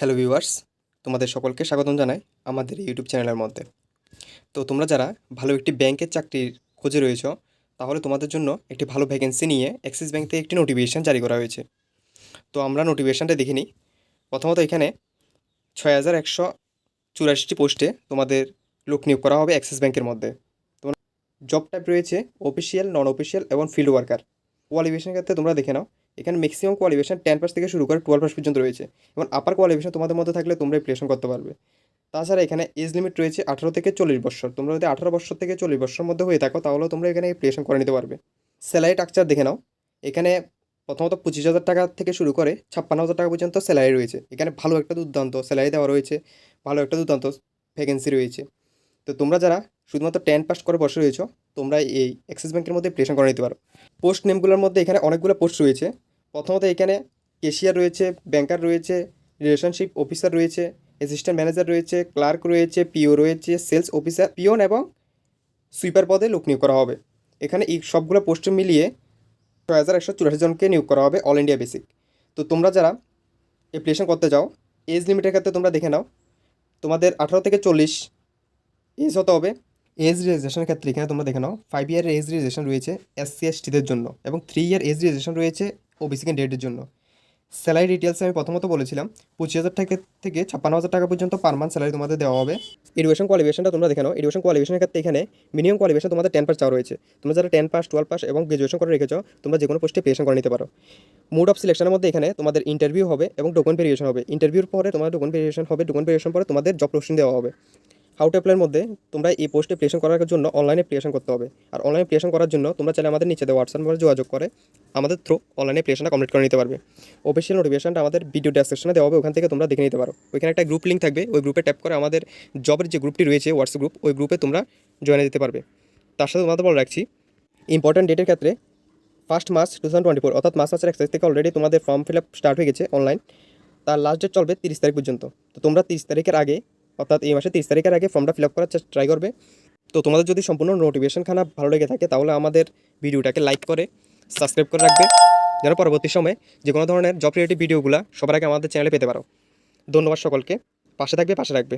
Hello viewers তোমাদের সকলকে স্বাগতম জানাই আমাদের ইউটিউব চ্যানেলের মধ্যে। তো তোমরা যারা ভালো একটি ব্যাংকের চাকরির খোঁজে রয়েছ, তাহলে তোমাদের জন্য একটি ভালো ভ্যাকেন্সি নিয়ে অ্যাক্সিস ব্যাংক থেকে একটি নোটিফিকেশান জারি করা হয়েছে। তো আমরা নোটিফিকেশানটা দেখে নিই। প্রথমত এখানে ছয় হাজার একশো চুরাশিটি পোস্টে তোমাদের লোক নিয়োগ করা হবে অ্যাক্সিস ব্যাংকের মধ্যে। তোমার জব টাইপ রয়েছে অফিসিয়াল নন অফিসিয়াল এবং ফিল্ড ওয়ার্কার কোয়ালিফিকেশনের ক্ষেত্রে তোমরা দেখে নাও এখানে ম্যাক্সিমাম কোয়ালিফিকেশন টেন পাস থেকে শুরু করে টুয়েলভ পাস পর্যন্ত রয়েছে। এবং আপার কোয়ালিফিকেশন তোমাদের মধ্যে থাকলে তোমরা অ্যাপ্লিকেশন করতে পারবে। তাছাড়া এখানে এজ লিমিট রয়েছে আঠারো থেকে চল্লিশ বছর। তোমরা যদি আঠারো বছর থেকে চল্লিশ বছর মধ্যে হয়ে থাকো, তাহলেও তোমরা এখানে অ্যাপ্লিকেশন করে নিতে পারবে। স্যালারি স্ট্রাকচার দেখে নাও। এখানে প্রথমত পঁচিশ হাজার টাকা থেকে শুরু করে ছাপ্পান্ন হাজার টাকা পর্যন্ত স্যালারি রয়েছে। এখানে ভালো একটা দুর্দান্ত স্যালারি দেওয়া রয়েছে। ভালো একটা দুর্দান্ত ভ্যাকেন্সি রয়েছে। তো তোমরা যারা শুধুমাত্র টেন পাস করে বসে রয়েছো, তোমরা এই অ্যাক্সিস ব্যাংকের মধ্যে অ্যাপ্লিকেশন করে নিতে পারো। পোস্ট নেমগুলোর মধ্যে এখানে অনেকগুলো পোস্ট রয়েছে। প্রথমত এখানে কেশিয়ার রয়েছে ব্যাংকার রয়েছে রিলেশনশিপ অফিসার রয়েছে অ্যাসিস্ট্যান্ট ম্যানেজার রয়েছে ক্লার্ক রয়েছে পিও রয়েছে সেলস অফিসার পিওন এবং সুইপার পদে লোক নিয়োগ করা হবে। এখানে এই সবগুলো পোস্ট মিলিয়ে ছয় হাজার একশো চুরাশি জনকে নিয়োগ করা হবে অল ইন্ডিয়া বেসিক তো তোমরা যারা অ্যাপ্লিকেশন করতে যাও এজ লিমিটের ক্ষেত্রে তোমরা দেখে নাও, তোমাদের আঠারো থেকে চল্লিশ এজ হতে হবে। এজ রিয়েলাইজেশনের ক্ষেত্রে এখানে তোমরা দেখে নাও ফাইভ ইয়ার এজ রিয়েলাইজেশন রয়েছে এসসি এসটিদের জন্য এবং থ্রি ইয়ার এজ রিয়েলাইজেশন রয়েছে ওবিসি ক্যান্ডিডেটের জন্য। স্যালারি ডিটেলস আমি প্রথমত বলেছিলাম, পঁচিশ হাজার টাকা থেকে ছাপ্পান্ন হাজার টাকা পর্যন্ত পার মান্থ স্যালারি তোমাদের দেওয়া হবে। এডুকেশন কোয়ালিফিকেশনটা তোমরা দেখে নাও। এডুকেশন কোয়ালিফিকেশনের ক্ষেত্রে এখানে মিনিমাম কোয়ালিফিকেশন তোমাদের টেন পাস চাওয়া রয়েছে। তোমরা যারা টেন পাস টুয়েলভ পাস এবং গ্রাজুয়েশন করে রেখেছো, তোমরা যে কোনো পোস্টে পেশন করে নিতে পারো। মুড অফ সিলেকশনের মধ্যে এখানে তোমাদের ইন্টারভিউ হবে এবং ডকুমেন্ট ভেরিয়েশন হবে। ইন্টারভিউর পরে তোমাদের ডকুমেন্ট ভেরিয়েশন হবে ডকুমেন্ট ভেরিয়েশন পরে তোমাদের জব পোস্টিং দেওয়া হবে। হাউ টু অ্যাপ্লাইয়ের মধ্যে তোমরা এই পোস্টে অ্যাপ্লিকেশন করার জন্য অনলাইনে অ্যাপ্লিকেশন করতে হবে। আর অনলাইনে অ্যাপ্লিকেশন করার জন্য তোমরা চাইলে আমাদের নিচে হোয়াটসঅ্যাপ নম্বরে যোগাযোগ করে আমাদের থ্রু অনলাইনে অ্যাপ্লিকেশনটা কমপ্লিট করে নিতে পারবে। অফিসিয়াল নোটিফিকেশনটা আমাদের ভিডিও ডেসক্রিপশনে দেওয়া হবে, ওখান থেকে তোমরা দেখে নিতে পারো। ওইখানে একটা গ্রুপ লিঙ্ক থাকবে, ওই গ্রুপে ট্যাপ করে আমাদের জবের যে গ্রুপটি রয়েছে হোয়াটসঅ্যাপ গ্রুপ ওই গ্রুপে তোমরা জয়েন দিতে পারবে। তার সাথে তোমাদের বলে রাখছি ইম্পর্ট্যান্ট ডেটের ক্ষেত্রে first March two thousand twenty four অর্থাৎ মার্চ মাসের এক তারিখ থেকে অলরেডি তোমাদের ফর্ম ফিল আপ স্টার্ট হয়ে গেছে অনলাইন তার লাস্ট ডেট চলবে তিরিশ তারিখ পর্যন্ত। তো তোমরা তিরিশ তারিখের আগে অর্থাৎ এই মাসে তিরিশ তারিখের আগে ফর্মটা ফিল আপ করার ট্রাই করবে। তো তোমাদের যদি সম্পূর্ণ নোটিফিকেশন খানা ভালো লেগে থাকে, তাহলে আমাদের ভিডিওটাকে লাইক করে সাবস্ক্রাইব করে রাখবে। যেন পরবর্তী সময়ে যে কোনো ধরনের জব রিলেটেড ভিডিওগুলো সবার আগে আমাদের চ্যানেলে পেতে পারো। ধন্যবাদ সকলকে। পাশে থাকবে, পাশে রাখবে।